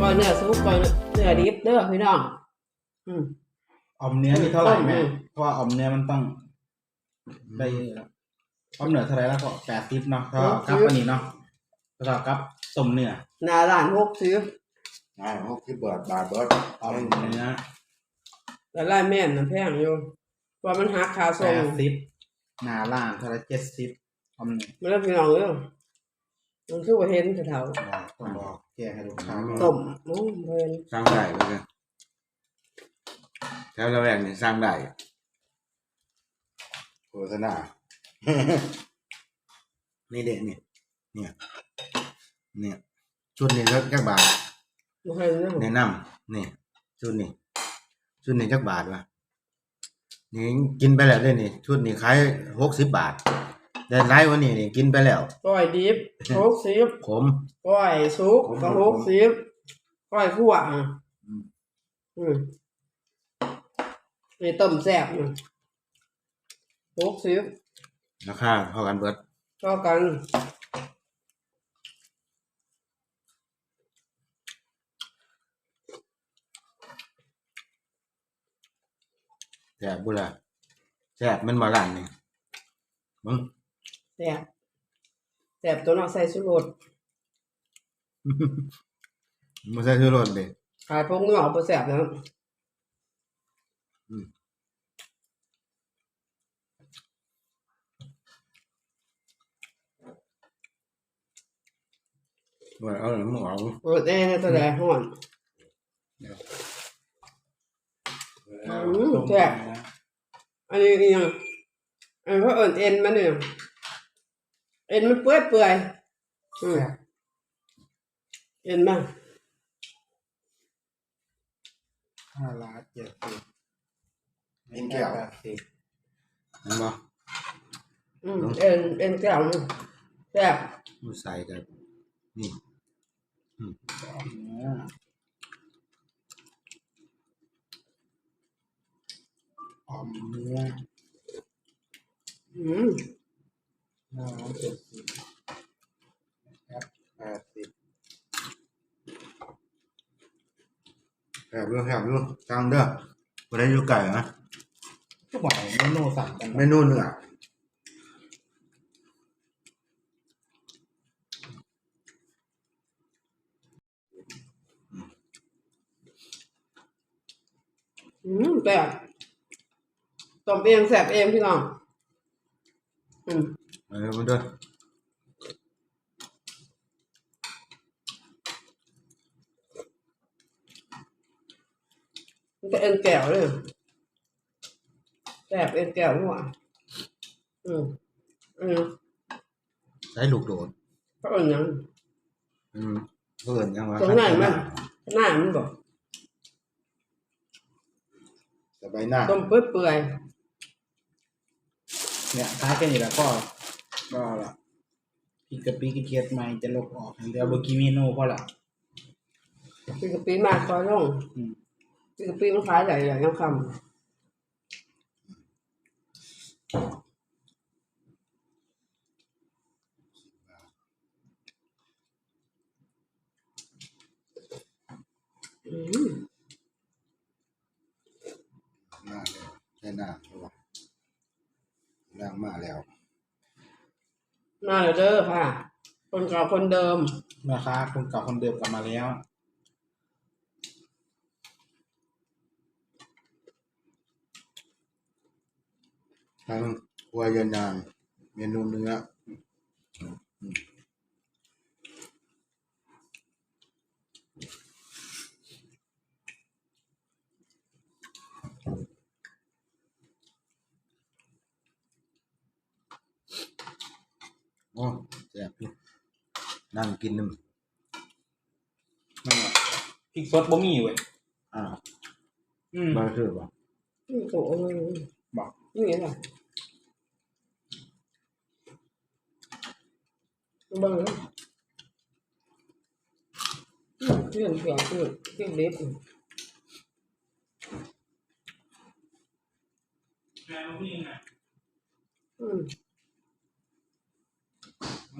ก่อนเนื้อซุปก่อนเนื้อดิบเด้อพี่น้อง อืม ออมเนื้อนี่เท่าไหร่แม่อืมเพราะว่าออมเนื้อมันต้องได้ออมเนื้อเท่าไหร่แล้วก็แปดทิปเนาะเท่ากับอันนี้เนาะเท่ากับต้มเนื้อหน้าร้านหกสิบง่ายหกสิบบาทบาทเบิดออมเนื้อแต่ร้านแม่นน่ะแพงอยู่เพราะมันหักค่าแปส่งดทิปหน้าล่างเท่าไหร่เจ็ดสิบออมเนื้อไม่ได้พี่น้องเด้อมันคือว่าเห็นแถวบอกต้องบอก แก้ให้ลูกค้าๆต้มโอ้เพิ่นสร้างได้เลยแถวละแวกนี่สร้างได้โฆษณา นี่เด็นี่เนี่ย เนี่ย ชุดนี้ก็จักบาทบ่เห็นเด้อแนะนำนี่ชุดนี้ ชุดนี้จักบาทวะนี่กินไปแล้วเด้นี่ ชุดนี้ขายหกสิบบาท แต่ไลฟ์วันนี้นี่กินไปแล้วก้อยดิบหกสิบขม ก้อยสุกก็หกสิบก้อยคั่วอะอืมอืมนี่ต้มแซ่บนี่หกสิบราคาเท่ากันเบิดเท่ากันแซ่บบุล่ะแซ่บมันมาร้านนี่มึง แซ่บแซ่บตัวเนาะใส่สุรสมันใส่ชูรสเด้ขายพวกเนื้อเอาไปแซ่บนะว่าเอาหนังหมูเอาเออแต่ตัวใดฮ้อน อืมแซ่บ อันนี้อีหยังอันนี้เพราะเอิ้นเอ็นมันเนี่ย เอ็นมันเปื่อยเปื่อยๆอืมเอ็นมาห้าล้านเจ็ดสิบกินแก้วแปดสิบเห็นบ่อืมเอ็นเอ็นแก้วนี่แซ่บมันใส่กับนี่เนื้อออมเนื้ออืม ห้าล้านเจ็ดสิบครับแปดสิบแซ่บอยู่แซ่บอยู่จังเด้อบ่ได้อยู่ไก่นะทุกวันเมนูสั่งกันเมนูเนื้ออืมแซ่บต้มเองแซ่บเองพี่น้องอืม มาเด้อมาเด้อมันก็เอ็นแก้วเลยแซ่บเอ็นแก้วหัวอืมอืมใส่ลูกโดดเพราะเอิ้นหยังอืมเพิ่นยังว่าตรงไหนมันหน้ามันบอกสบายหน้าต้มเปื่อยเปื่อยเนี่ยท้ายกันอยู่แล้วก็ ก็ละพริกกะปิกระเทียมใหม่จะลบออกเหลือเบอร์กิเมนูพอละปีกะปีมาซอยลงอืมปีกะปีมันขายใหญ่ใหญ่ยังคำอืมมาแล้วใช่หน้าเพราะว่าล้างมาแล้ว มาเลยเด้อค่ะ คนเก่าคนเดิม นะคะคนเก่าคนเดิมกลับมาแล้ว ทั้งวัวยานยางเมนูเนื้อม โอ้แซ่บอยู่นั่งกินน้นั่นแหละพริกสดบ่มีเว้ยำอ้าวอืม มาคือบ่นี่โอ้ยบอกนี่ไงล่ะเบิ่งเลย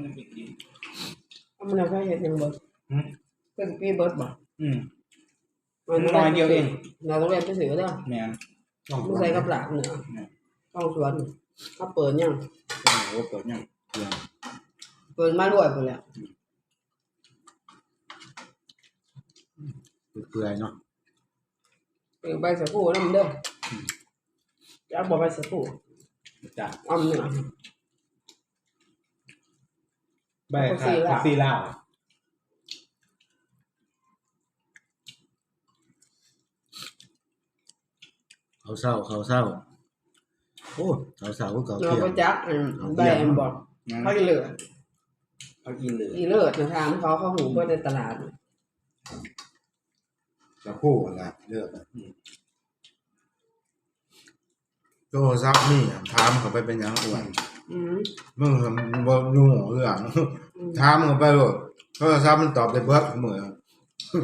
อืมเรื่องเกี่ยวกับเรื่องเล็บแม่ผู้หญิงอะอืมมันเป็นดินเอามันเอาไปเห็ดหยังเบิดอืมเป็นปีเบิดบ่อืม มันน้อยเดียวเอง เราต้องเรียนไปซื้อเด้อแม่นต้องไม่ใส่กับหลานเนาะต้องสวนเขาเปิดยังโอ้โหเปิดยังเพื่อนเปิดมารวยไปแล้วเปื่อยๆเนาะเปิดใบสะพูน้ำเด้ออยากบอกใบสะพูจ้ะอ้อมเนื้ อใบขาดผักซีลาวเขาเศร้าเขาเศร้า โอ้เขาเศร้าก็เก่าเราเที่ยก็งจักอันใบอันบอกนะเขาอีเลือดเอาอินเลยอีเลือดนะถามเขาเขาหูเพื่อในตลาด จะพูดอะไรเลือกอะโทรศัพท์นี่อะถามเขาไปเป็นหยังอ้วน อืมมึงบ่ยุ่งเรื่องอืมถามเขาไปโลดโทรศัพท์มันตอบได้เบิดเหมือน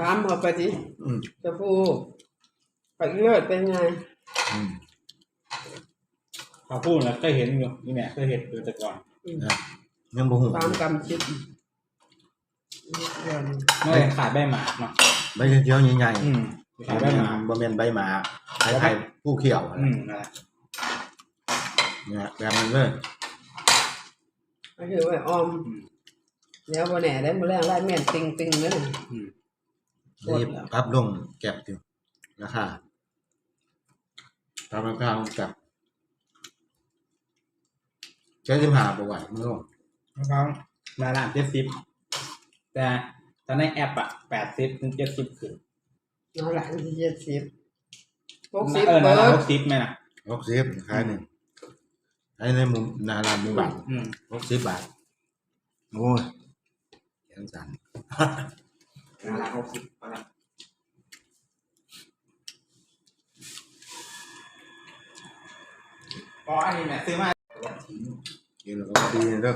ถามเขาไปสิอืมสะพูไปอีเลือดเป็นไงอืมเขาพูดแล้วเคยเห็นอยู่นี่แม่เคยเห็นอยู่แต่ก่อนยังบ่ฮู้ตามกำชิดเดือนไม่ได้ขายใบหมากเนาะใบเขียวๆใหญ่อืมๆขายใบหมาก บ่แม่นใบหมาคล้ายๆผู้เขียวอะอืมนั่นแหละเนี่ยแบบนั้นเลย ก็คือไว้ออมแล้ววันไหนได้มาแรงไล่แม่นติงติงเลยอืมรีบปรับลงแก็บอยู่ราคาปรับราคาลงแก็บใช้สิบห้าบ่ไหวมึงลงนะครับมาล้านเจ็ดสิบแต่แต่ในแอปอะแปดสิบถึงเจ็ดสิบขึ้นน้องหลานที่เจ็ดสิบหกสิบเออเปินาดหกสิบไหมน่ะหกสิบขายหนึ่ง ขายในหมุมหนาร้านหมุมบ้านอืมหกสิบบาท โอ้ยแขนสั่น นาละหกสิบเอาละอ๋ออันนี้แม่ซื้อมากินแล้วก็ดีเด้อ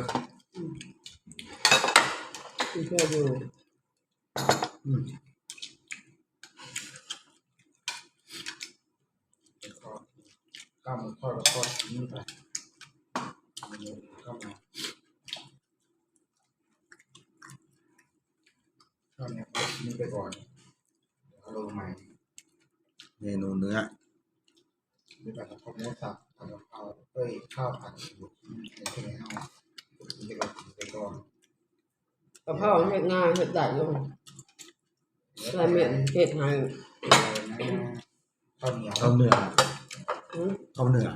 ที่ช่วยอยู่อืมก้าวมันทอดแล้วทอดทิ้งไป เข้ามาข้าวเนี่ยทิ้งไปก่อนเอาลงใหม่เมนูเนื้อนี่แบบข้าวหมูสับผัดกะเพราเอ้ยข้าวผัดหมูในที่ไหนเอาทิ้งไปก่อนทิ้งไปก่อนกระเพราเห็ดง่ายเห็ดใหญ่ลงใส่เม็ดเห็ดให้ข้าวเหนียวข้าวเนื้อข้าวเนื้อ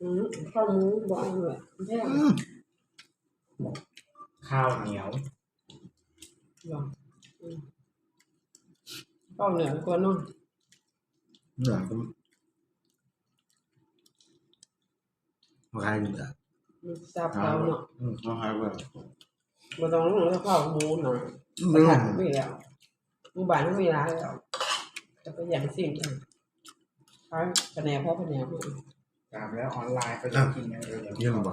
อืมข้าวหมูบอกเลยแค่ข้าวเหนียวบอกอืมข้าวเหนียวตัวน้องเนื้อก็มาขายเนื้อมันซับเขาเนาะอืมมาขายว่ามาต้องลงแล้วข้าวหมูหน่อยไม่ไม่ลทันงไม่แล้วหมู่บ้านไม่มีร้านแล้วจะไปอย่างสิ่งอื่นขายคะแนนพ่อคะแนนก ลับแล้วออนไลน์ไปจะกินยังไงเดี๋ยวเยี่ยมบ่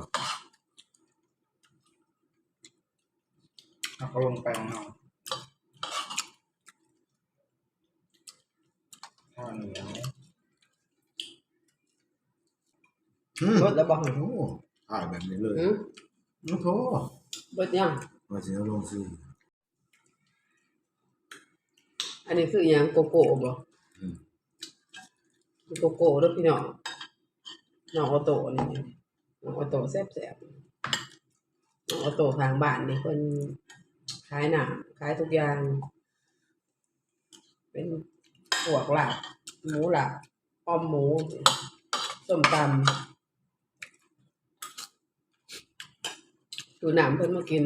เอาเขาลงไปของเราข้าวเหนียวอืมรถแล้วบอกโอ้อ่ายแบบนี้เลยอืมโอ้โหเบิดยังมาเสียลงซื้ออันนี้คืออย่างโกโก้บ่อืมโกโก้เด้อพี่น้อง น้องออโต้นี่น้องออโต้แซ่บๆน้องออโต้ทางบ้านนี่เพิ่นขายหน้าขายทุกอย่าง เป็นพวกลาบหมูหลาบอ้อมหมูส้มตำดูหนามเพิ่นมากิน